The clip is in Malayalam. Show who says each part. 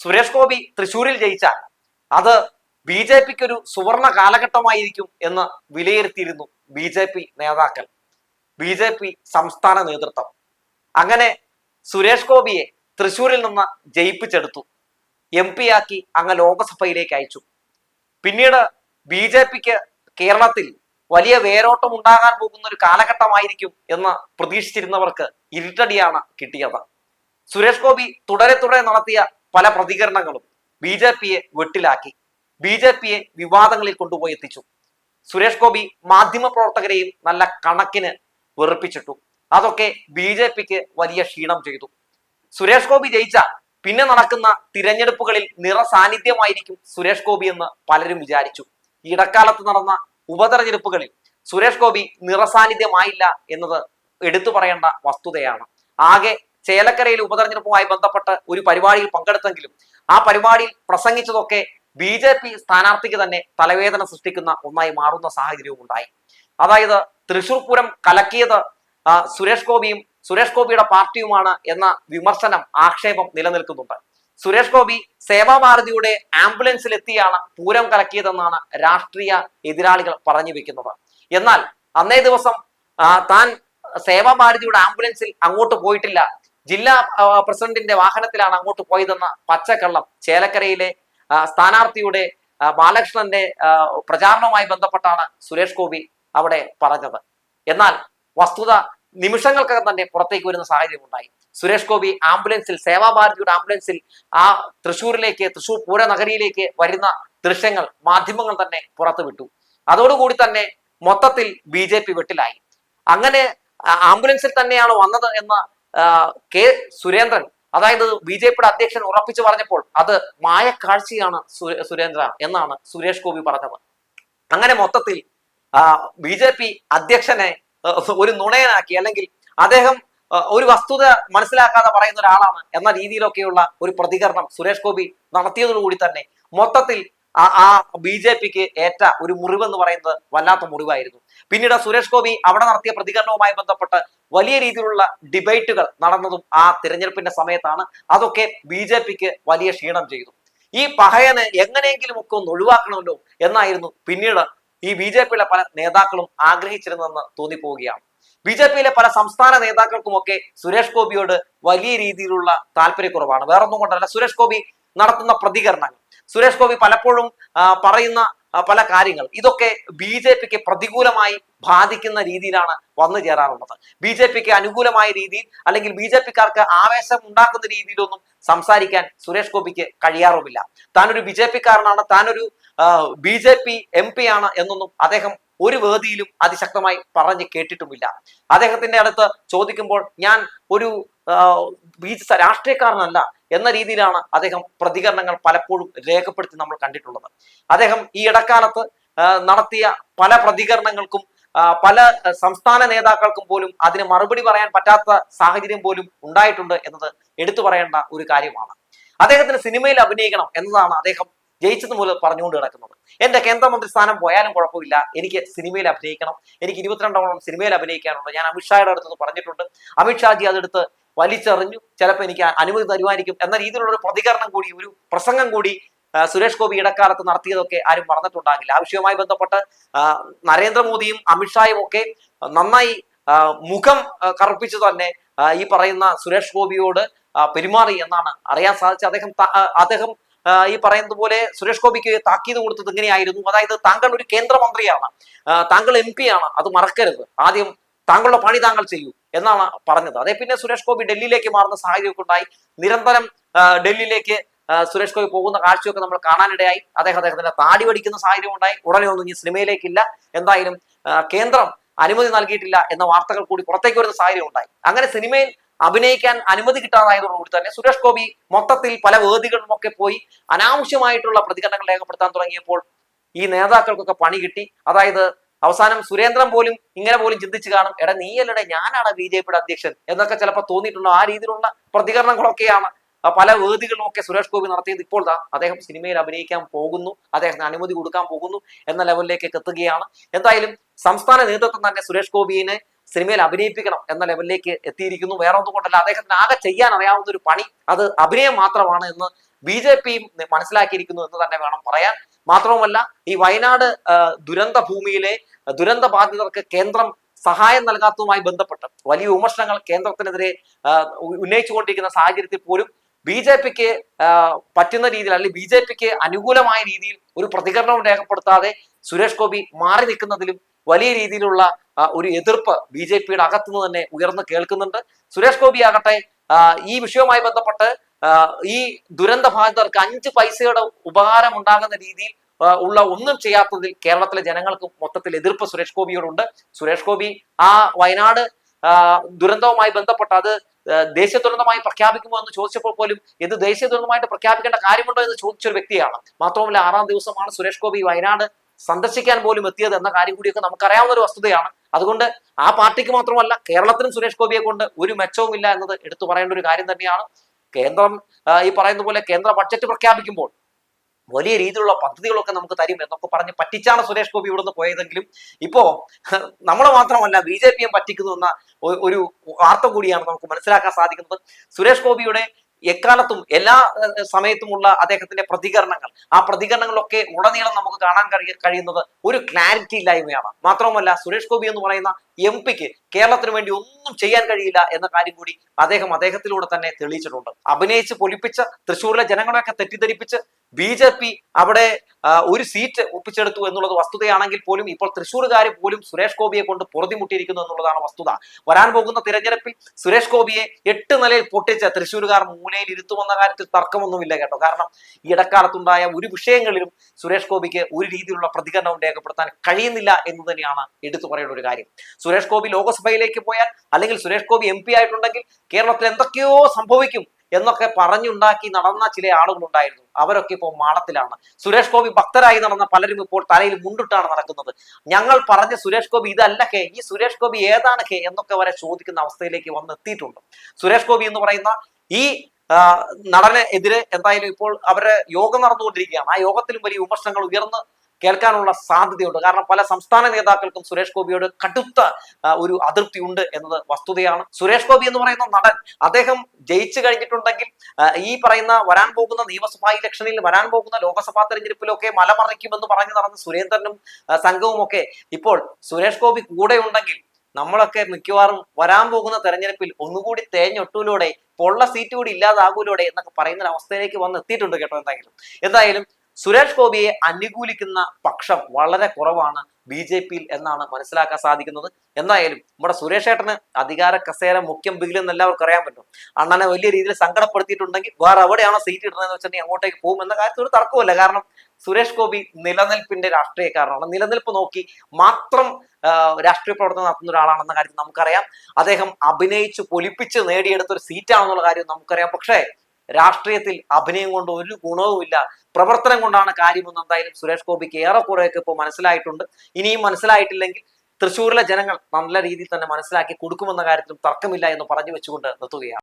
Speaker 1: സുരേഷ് ഗോപി തൃശൂരിൽ ജയിച്ചാൽ അത് ബി ജെ പിക്ക് ഒരു സുവർണ കാലഘട്ടമായിരിക്കും എന്ന് വിലയിരുത്തിയിരുന്നു ബി ജെ പി നേതാക്കൾ. ബി ജെ പി സംസ്ഥാന നേതൃത്വം. അങ്ങനെ സുരേഷ് ഗോപിയെ തൃശൂരിൽ നിന്ന് ജയിപ്പിച്ചെടുത്തു. എം പി ആക്കി അങ്ങ് ലോക്സഭയിലേക്ക് അയച്ചു. പിന്നീട് ബി ജെ പിക്ക് കേരളത്തിൽ വലിയ വേരോട്ടം ഉണ്ടാകാൻ പോകുന്ന ഒരു കാലഘട്ടമായിരിക്കും എന്ന് പ്രതീക്ഷിച്ചിരുന്നവർക്ക് ഇരുട്ടടിയാണ് കിട്ടിയത്. സുരേഷ് ഗോപി തുടരെ തുടരെ നടത്തിയ പല പ്രതികരണങ്ങളും ബി ജെ പിയെ വെട്ടിലാക്കി. ബി ജെ പിയെ വിവാദങ്ങളിൽ കൊണ്ടുപോയി എത്തിച്ചു. സുരേഷ് ഗോപി മാധ്യമ പ്രവർത്തകരെയും നല്ല കണക്കിന് വെറുപ്പിച്ചിട്ടു. അതൊക്കെ ബി ജെ പിക്ക് വലിയ ക്ഷീണം ചെയ്തു. സുരേഷ് ഗോപി ജയിച്ച പിന്നെ നടക്കുന്ന തിരഞ്ഞെടുപ്പുകളിൽ നിറ സാന്നിധ്യമായിരിക്കും സുരേഷ് ഗോപി എന്ന് പലരും വിചാരിച്ചു. ഇടക്കാലത്ത് നടന്ന ഉപതെരഞ്ഞെടുപ്പുകളിൽ സുരേഷ് ഗോപി നിറസാന്നിധ്യമായില്ല എന്നത് എടുത്തു പറയേണ്ട വസ്തുതയാണ്. ആകെ ചേലക്കരയിലെ ഉപതെരഞ്ഞെടുപ്പുമായി ബന്ധപ്പെട്ട് ഒരു പരിപാടിയിൽ പങ്കെടുത്തെങ്കിലും ആ പരിപാടിയിൽ പ്രസംഗിച്ചതൊക്കെ ബി ജെ പി സ്ഥാനാർത്ഥിക്ക് തന്നെ തലവേദന സൃഷ്ടിക്കുന്ന ഒന്നായി മാറുന്ന സാഹചര്യവും ഉണ്ടായി. അതായത് തൃശൂർ പൂരം കലക്കിയത് സുരേഷ് ഗോപിയും സുരേഷ് ഗോപിയുടെ പാർട്ടിയുമാണ് എന്ന വിമർശനം ആക്ഷേപം നിലനിൽക്കുന്നുണ്ട്. സുരേഷ് ഗോപി സേവാഭാരതിയുടെ ആംബുലൻസിലെത്തിയാണ് പൂരം കലക്കിയതെന്നാണ് രാഷ്ട്രീയ എതിരാളികൾ പറഞ്ഞു വെക്കുന്നത്. എന്നാൽ അന്നേ ദിവസം താൻ സേവാഭാരതിയുടെ ആംബുലൻസിൽ അങ്ങോട്ട് പോയിട്ടില്ല. ജില്ലാ പ്രസിഡന്റിന്റെ വാഹനത്തിലാണ് അങ്ങോട്ട് പോയതെന്ന പച്ചക്കള്ളം ചേലക്കരയിലെ സ്ഥാനാർത്ഥിയുടെ ബാലകൃഷ്ണന്റെ പ്രചാരണവുമായി ബന്ധപ്പെട്ടാണ് സുരേഷ് ഗോപി അവിടെ പറഞ്ഞത്. എന്നാൽ വസ്തുത നിമിഷങ്ങൾക്കകം തന്നെ പുറത്തേക്ക് വരുന്ന സാഹചര്യം ഉണ്ടായി സുരേഷ് ഗോപി ആംബുലൻസിൽ സേവാഭാരതിയുടെ ആംബുലൻസിൽ ആ തൃശ്ശൂരിലേക്ക് തൃശ്ശൂർ പൂരനഗരിയിലേക്ക് വരുന്ന ദൃശ്യങ്ങൾ മാധ്യമങ്ങൾ തന്നെ പുറത്തുവിട്ടു. അതോടുകൂടി തന്നെ മൊത്തത്തിൽ ബി ജെ പി വെട്ടിലായി. അങ്ങനെ ആംബുലൻസിൽ തന്നെയാണ് വന്നത് എന്ന കെ സുരേന്ദ്രൻ അതായത് ബി ജെ പിയുടെ അധ്യക്ഷൻ ഉറപ്പിച്ചു പറഞ്ഞപ്പോൾ അത് മായക്കാഴ്ചയാണ് കാഴ്ചയാണ് സുരേന്ദ്ര എന്നാണ് സുരേഷ് ഗോപി പറഞ്ഞത്. അങ്ങനെ മൊത്തത്തിൽ ബി ജെ പി അധ്യക്ഷനെ ഒരു നുണയനാക്കി അല്ലെങ്കിൽ അദ്ദേഹം ഒരു വസ്തുത മനസ്സിലാക്കാതെ പറയുന്ന ഒരാളാണ് എന്ന രീതിയിലൊക്കെയുള്ള ഒരു പ്രതികരണം സുരേഷ് ഗോപി നടത്തിയതോടുകൂടി തന്നെ മൊത്തത്തിൽ ആ ബി ജെ പിക്ക് ഏറ്റ ഒരു മുറിവെന്ന് പറയുന്നത് വല്ലാത്ത മുറിവായിരുന്നു. പിന്നീട് സുരേഷ് ഗോപി അവിടെ നടത്തിയ പ്രതികരണവുമായി ബന്ധപ്പെട്ട് വലിയ രീതിയിലുള്ള ഡിബേറ്റുകൾ നടന്നതും ആ തിരഞ്ഞെടുപ്പിന്റെ സമയത്താണ്. അതൊക്കെ ബി ജെ പിക്ക് വലിയ ക്ഷീണം ചെയ്തു. ഈ പഹയനെ എങ്ങനെയെങ്കിലും ഒക്കെ ഒന്ന് ഒഴിവാക്കണമല്ലോ എന്നായിരുന്നു പിന്നീട് ഈ ബി ജെ പിയിലെ പല നേതാക്കളും ആഗ്രഹിച്ചിരുന്നതെന്ന് തോന്നിപ്പോവുകയാണ്. ബി ജെ പിയിലെ പല സംസ്ഥാന നേതാക്കൾക്കുമൊക്കെ സുരേഷ് ഗോപിയോട് വലിയ രീതിയിലുള്ള താല്പര്യക്കുറവാണ്. വേറൊന്നും കൊണ്ടല്ല സുരേഷ് ഗോപി നടത്തുന്ന പ്രതികരണങ്ങൾ. സുരേഷ് ഗോപി പലപ്പോഴും പറയുന്ന പല കാര്യങ്ങൾ. ഇതൊക്കെ ബി ജെ പിക്ക് പ്രതികൂലമായി ബാധിക്കുന്ന രീതിയിലാണ് വന്നു ചേരാറുള്ളത്. ബി ജെ പിക്ക് അനുകൂലമായ രീതിയിൽ അല്ലെങ്കിൽ ബി ജെ പിക്കാർക്ക് ആവേശം ഉണ്ടാക്കുന്ന രീതിയിലൊന്നും സംസാരിക്കാൻ സുരേഷ് ഗോപിക്ക് കഴിയാറുമില്ല. താനൊരു ബി ജെ പിക്കാരനാണ് താനൊരു B J P M P ആണ് എന്നൊന്നും അദ്ദേഹം ഒരു വേദിയിലും അതിശക്തമായി പറഞ്ഞ് കേട്ടിട്ടുമില്ല. അദ്ദേഹത്തിന്റെ അടുത്ത് ചോദിക്കുമ്പോൾ ഞാൻ ഒരു ബി രാഷ്ട്രീയക്കാരനല്ല എന്ന രീതിയിലാണ് അദ്ദേഹം പ്രതികരണങ്ങൾ പലപ്പോഴും രേഖപ്പെടുത്തി നമ്മൾ കണ്ടിട്ടുള്ളത്. അദ്ദേഹം ഈ ഇടക്കാലത്ത് നടത്തിയ പല പ്രതികരണങ്ങൾക്കും പല സംസ്ഥാന നേതാക്കൾക്കും പോലും അതിന് മറുപടി പറയാൻ പറ്റാത്ത സാഹചര്യം പോലും ഉണ്ടായിട്ടുണ്ട് എന്നത് എടുത്തു പറയേണ്ട ഒരു കാര്യമാണ്. അദ്ദേഹത്തിന് സിനിമയിൽ അഭിനയിക്കണം എന്നതാണ് അദ്ദേഹം ജയിച്ചത് മുതൽ പറഞ്ഞുകൊണ്ട് കിടക്കുന്നത് എന്റെ കേന്ദ്രമന്ത്രി സ്ഥാനം പോയാലും കുഴപ്പമില്ല. എനിക്ക് സിനിമയിൽ അഭിനയിക്കണം. എനിക്ക് ഇരുപത്തിരണ്ടോളം സിനിമയിൽ അഭിനയിക്കാനുണ്ട്. ഞാൻ അമിത്ഷായുടെ അടുത്ത് പറഞ്ഞിട്ടുണ്ട്. അമിത്ഷാജി അതെടുത്ത് വലിച്ചെറിഞ്ഞു. ചിലപ്പോൾ എനിക്ക് അനുമതി തരുമായിരിക്കും എന്ന രീതിയിലുള്ള ഒരു പ്രതികരണം കൂടി ഒരു പ്രസംഗം കൂടി സുരേഷ് ഗോപി ഇടക്കാലത്ത് നടത്തിയതൊക്കെ ആരും മറന്നിട്ടുണ്ടാകില്ല. ആ വിഷയവുമായി ബന്ധപ്പെട്ട് നരേന്ദ്രമോദിയും അമിത്ഷായും ഒക്കെ നന്നായി മുഖം കറുപ്പിച്ചു തന്നെ ഈ പറയുന്ന സുരേഷ് ഗോപിയോട് പെരുമാറി എന്നാണ് അറിയാൻ സാധിച്ചത്. അദ്ദേഹം അദ്ദേഹം ഈ പറയുന്നത് പോലെ സുരേഷ് ഗോപിക്ക് താക്കീത് കൊടുത്തത് ഇങ്ങനെയായിരുന്നു. അതായത് താങ്കൾ ഒരു കേന്ദ്രമന്ത്രിയാണ് താങ്കൾ എം ആണ് അത് മറക്കരുത്. ആദ്യം താങ്കളുടെ പണി താങ്കൾ ചെയ്യൂ. എന്നാണ് പറഞ്ഞത്. അതേ പിന്നെ സുരേഷ് ഗോപി ഡൽഹിയിലേക്ക് മാറുന്ന സാഹചര്യമൊക്കെ ഉണ്ടായി. നിരന്തരം ഡൽഹിയിലേക്ക് സുരേഷ് ഗോപി പോകുന്ന കാഴ്ചയൊക്കെ നമ്മൾ കാണാനിടയായി. അദ്ദേഹം അദ്ദേഹത്തിന്റെ താടി പഠിക്കുന്ന സാഹചര്യം ഉണ്ടായി. ഉടനെ ഒന്നും ഇനി സിനിമയിലേക്കില്ല. എന്തായാലും കേന്ദ്രം അനുമതി നൽകിയിട്ടില്ല എന്ന വാർത്തകൾ കൂടി പുറത്തേക്ക് വരുന്ന സാഹചര്യം ഉണ്ടായി. അങ്ങനെ സിനിമയിൽ അഭിനയിക്കാൻ അനുമതി കിട്ടാതായതോടുകൂടി തന്നെ സുരേഷ് ഗോപി മൊത്തത്തിൽ പല വേദികളിലും ഒക്കെ പോയി അനാവശ്യമായിട്ടുള്ള പ്രതികരണങ്ങൾ രേഖപ്പെടുത്താൻ തുടങ്ങിയപ്പോൾ ഈ നേതാക്കൾക്കൊക്കെ പണി കിട്ടി. അതായത് അവസാനം സുരേന്ദ്രൻ പോലും ഇങ്ങനെ പോലും ചിന്തിച്ചു കാണും എടാ നീയല്ലടെ ഞാനാണ് ബി ജെ പിയുടെ അധ്യക്ഷൻ എന്നൊക്കെ ചിലപ്പോൾ തോന്നിയിട്ടുണ്ടോ? ആ രീതിയിലുള്ള പ്രതികരണങ്ങളൊക്കെയാണ് പല വേദികളിലും ഒക്കെ സുരേഷ് ഗോപി നടത്തിയത്. ഇപ്പോൾ അദ്ദേഹം സിനിമയിൽ അഭിനയിക്കാൻ പോകുന്നു അദ്ദേഹത്തിന് അനുമതി കൊടുക്കാൻ പോകുന്നു എന്ന ലെവലിലേക്ക് എത്തുകയാണ്. എന്തായാലും സംസ്ഥാന നേതൃത്വം തന്നെ സുരേഷ് ഗോപിയെ സിനിമയിൽ അഭിനയിപ്പിക്കണം എന്ന ലെവലിലേക്ക് എത്തിയിരിക്കുന്നു. വേറെ ഒന്നും കൊണ്ടല്ല അദ്ദേഹത്തിന് ആകെ ചെയ്യാൻ അറിയാവുന്ന ഒരു പണി അത് അഭിനയം മാത്രമാണ് എന്ന് ബി ജെ പിയും മനസ്സിലാക്കിയിരിക്കുന്നു എന്ന് തന്നെ വേണം പറയാൻ. മാത്രവുമല്ല ഈ വയനാട് ദുരന്ത ഭൂമിയിലെ ദുരന്ത ബാധിതർക്ക് കേന്ദ്രം സഹായം നൽകാത്തതുമായി ബന്ധപ്പെട്ട് വലിയ വിമർശനങ്ങൾ കേന്ദ്രത്തിനെതിരെ ഉന്നയിച്ചുകൊണ്ടിരിക്കുന്ന സാഹചര്യത്തിൽ പോലും ബി ജെ പിക്ക് പറ്റുന്ന രീതിയിൽ അല്ലെങ്കിൽ ബി ജെ പിക്ക് അനുകൂലമായ രീതിയിൽ ഒരു പ്രതികരണവും രേഖപ്പെടുത്താതെ സുരേഷ് ഗോപി മാറി നിൽക്കുന്നതിലും വലിയ രീതിയിലുള്ള ഒരു എതിർപ്പ് ബി ജെ പിയുടെ അകത്തുനിന്ന് തന്നെ ഉയർന്നു കേൾക്കുന്നുണ്ട്. സുരേഷ് ഗോപി ആകട്ടെ ഈ വിഷയവുമായി ബന്ധപ്പെട്ട് ഈ ദുരന്ത ബാധിതർക്ക് അഞ്ച് പൈസയുടെ ഉപകാരം ഉണ്ടാകുന്ന രീതിയിൽ ഉള്ള ഒന്നും ചെയ്യാത്തതിൽ കേരളത്തിലെ ജനങ്ങൾക്ക് മൊത്തത്തിൽ എതിർപ്പ് സുരേഷ് ഗോപിയോടുണ്ട്. സുരേഷ് ഗോപി ആ വയനാട് ദുരന്തവുമായി ബന്ധപ്പെട്ട് അത് ദേശീയ ദുരന്തമായി പ്രഖ്യാപിക്കുമോ എന്ന് ചോദിച്ചപ്പോൾ പോലും ഇത് ദേശീയ ദുരന്തമായിട്ട് പ്രഖ്യാപിക്കേണ്ട കാര്യമുണ്ടോ എന്ന് ചോദിച്ച ഒരു വ്യക്തിയാണ്. മാത്രമല്ല ആറാം ദിവസമാണ് സുരേഷ് ഗോപി വയനാട് സന്ദർശിക്കാൻ പോലും എത്തിയത് എന്ന കാര്യം കൂടിയൊക്കെ നമുക്കറിയാവുന്ന ഒരു വസ്തുതയാണ്. അതുകൊണ്ട് ആ പാർട്ടിക്ക് മാത്രമല്ല കേരളത്തിനും സുരേഷ് ഗോപിയെ കൊണ്ട് ഒരു മെച്ചവുമില്ല എന്നത് എടുത്തു പറയേണ്ട ഒരു കാര്യം തന്നെയാണ്. കേന്ദ്രം ഈ പറയുന്ന പോലെ കേന്ദ്ര ബഡ്ജറ്റ് പ്രഖ്യാപിക്കുമ്പോൾ വലിയ രീതിയിലുള്ള പദ്ധതികളൊക്കെ നമുക്ക് തരും എന്നൊക്കെ പറഞ്ഞ് പറ്റിച്ചാണ് സുരേഷ് ഗോപി ഇവിടുന്ന് പോയതെങ്കിലും ഇപ്പോ നമ്മളെ മാത്രമല്ല ബി ജെ പിയും പറ്റിക്കുന്നു എന്ന ഒരു വാർത്ത കൂടിയാണ് നമുക്ക് മനസ്സിലാക്കാൻ സാധിക്കുന്നത്. സുരേഷ് ഗോപിയുടെ എക്കാലത്തും എല്ലാ സമയത്തുമുള്ള അദ്ദേഹത്തിന്റെ പ്രതികരണങ്ങൾ ആ പ്രതികരണങ്ങളൊക്കെ ഉടനീളം നമുക്ക് കാണാൻ കഴിയുന്നത് ഒരു ക്ലാരിറ്റി ഇല്ലായ്മയാണ്. മാത്രവുമല്ല സുരേഷ് ഗോപി എന്ന് പറയുന്ന എം പിക്ക് കേരളത്തിന് വേണ്ടി ഒന്നും ചെയ്യാൻ കഴിയില്ല എന്ന കാര്യം കൂടി അദ്ദേഹം അദ്ദേഹത്തിലൂടെ തന്നെ തെളിയിച്ചിട്ടുണ്ട്. അഭിനയിച്ച് പൊലിപ്പിച്ച് തൃശ്ശൂരിലെ ജനങ്ങളെയൊക്കെ തെറ്റിദ്ധരിപ്പിച്ച് ബി ജെ പി അവിടെ ഒരു സീറ്റ് ഒപ്പിച്ചെടുത്തു എന്നുള്ളത് വസ്തുതയാണെങ്കിൽ പോലും ഇപ്പോൾ തൃശ്ശൂർകാർ പോലും സുരേഷ് ഗോപിയെ കൊണ്ട് പൊറുതിമുട്ടിയിരിക്കുന്നു എന്നുള്ളതാണ് വസ്തുത. വരാൻ പോകുന്ന തിരഞ്ഞെടുപ്പിൽ സുരേഷ് ഗോപിയെ എട്ട് നിലയിൽ പൊട്ടിച്ച തൃശ്ശൂരുകാർ മൂലയിൽ ഇരുത്തുമെന്ന കാര്യത്തിൽ തർക്കമൊന്നുമില്ല കേട്ടോ. കാരണം ഈ ഇടക്കാലത്തുണ്ടായ ഒരു വിഷയങ്ങളിലും സുരേഷ് ഗോപിക്ക് ഒരു രീതിയിലുള്ള പ്രതികരണവും രേഖപ്പെടുത്താൻ കഴിയുന്നില്ല എന്ന് തന്നെയാണ് എടുത്തു പറയേണ്ട ഒരു കാര്യം. സുരേഷ് ഗോപി ലോകസഭയിലേക്ക് പോയാൽ അല്ലെങ്കിൽ സുരേഷ് ഗോപി എം പി ആയിട്ടുണ്ടെങ്കിൽ കേരളത്തിൽ എന്തൊക്കെയോ സംഭവിക്കും എന്നൊക്കെ പറഞ്ഞുണ്ടാക്കി നടന്ന ചില ആളുകളുണ്ടായിരുന്നു. അവരൊക്കെ ഇപ്പോൾ മാളത്തിലാണ്. സുരേഷ് ഗോപി ഭക്തരായി നടന്ന പലരും ഇപ്പോൾ തലയിൽ മുണ്ടിട്ടാണ് നടക്കുന്നത്. ഞങ്ങൾ പറഞ്ഞ സുരേഷ് ഗോപി ഇതല്ല കെ. ഈ സുരേഷ് ഗോപി ഏതാണ് കെ എന്നൊക്കെ വരെ ചോദിക്കുന്ന അവസ്ഥയിലേക്ക് വന്നെത്തിയിട്ടുണ്ട്. സുരേഷ് ഗോപി എന്ന് പറയുന്ന ഈ നടനെതിരെ എതിരെ എന്തായാലും ഇപ്പോൾ അവരുടെ യോഗം നടന്നുകൊണ്ടിരിക്കുകയാണ്. ആ യോഗത്തിലും വലിയ വിമർശനങ്ങൾ ഉയർന്ന് കേൾക്കാനുള്ള സാധ്യതയുണ്ട്. കാരണം പല സംസ്ഥാന നേതാക്കൾക്കും സുരേഷ് ഗോപിയോട് കടുത്ത ഒരു അതൃപ്തി ഉണ്ട് എന്നത് വസ്തുതയാണ്. സുരേഷ് ഗോപി എന്ന് പറയുന്ന നടൻ അദ്ദേഹം ജയിച്ചു കഴിഞ്ഞിട്ടുണ്ടെങ്കിൽ ഈ പറയുന്ന വരാൻ പോകുന്ന നിയമസഭാ ഇലക്ഷനിൽ വരാൻ പോകുന്ന ലോക്സഭാ തെരഞ്ഞെടുപ്പിലൊക്കെ മലമറിക്കുമെന്ന് പറഞ്ഞു നടന്ന സുരേന്ദ്രനും സംഘവും ഒക്കെ ഇപ്പോൾ സുരേഷ് ഗോപി കൂടെ ഉണ്ടെങ്കിൽ നമ്മളൊക്കെ മിക്കവാറും വരാൻ പോകുന്ന തെരഞ്ഞെടുപ്പിൽ ഒന്നുകൂടി തേഞ്ഞൊട്ടൂലൂടെ പൊള്ള സീറ്റ് കൂടി ഇല്ലാതാകൂലൂടെ എന്നൊക്കെ പറയുന്ന ഒരു അവസ്ഥയിലേക്ക് വന്ന് എത്തിയിട്ടുണ്ട് കേട്ടോ എന്തായാലും. എന്തായാലും സുരേഷ് ഗോപിയെ അനുകൂലിക്കുന്ന പക്ഷം വളരെ കുറവാണ് ബി ജെ പിയിൽ എന്നാണ് മനസ്സിലാക്കാൻ സാധിക്കുന്നത്. എന്തായാലും നമ്മുടെ സുരേഷ് ഏട്ടന് അധികാര കസേര മുഖ്യം ബിഗിലെന്ന് എല്ലാവർക്കും അറിയാൻ പറ്റും. അണ്ണനെ വലിയ രീതിയിൽ സങ്കടപ്പെടുത്തിയിട്ടുണ്ടെങ്കിൽ വേറെ എവിടെയാണോ സീറ്റ് ഇടുന്നതെന്ന് വെച്ചിട്ടുണ്ടെങ്കിൽ അങ്ങോട്ടേക്ക് പോകും എന്ന കാര്യത്തിൽ ഒരു തർക്കമില്ല കാരണം സുരേഷ് ഗോപി നിലനിൽപ്പിന്റെ രാഷ്ട്രീയക്കാരനാണ് നിലനിൽപ്പ് നോക്കി മാത്രം രാഷ്ട്രീയ പ്രവർത്തനം നടത്തുന്ന ഒരാളാണെന്ന കാര്യത്തിൽ നമുക്കറിയാം. അദ്ദേഹം അഭിനയിച്ച് പൊലിപ്പിച്ച് നേടിയെടുത്ത ഒരു സീറ്റാണെന്നുള്ള കാര്യം നമുക്കറിയാം. പക്ഷേ രാഷ്ട്രീയത്തിൽ അഭിനയം കൊണ്ട് ഒരു ഗുണവുമില്ല പ്രവർത്തനം കൊണ്ടാണ് കാര്യമെന്ന് എന്തായാലും സുരേഷ് ഗോപിക്ക് ഏറെക്കുറെയൊക്കെ ഇപ്പോൾ മനസ്സിലായിട്ടുണ്ട്. ഇനിയും മനസ്സിലായിട്ടില്ലെങ്കിൽ തൃശ്ശൂരിലെ ജനങ്ങൾ നല്ല രീതിയിൽ തന്നെ മനസ്സിലാക്കി കൊടുക്കുമെന്ന കാര്യത്തിലും തർക്കമില്ല എന്ന് പറഞ്ഞു വെച്ചുകൊണ്ട് നിർത്തുകയാണ്.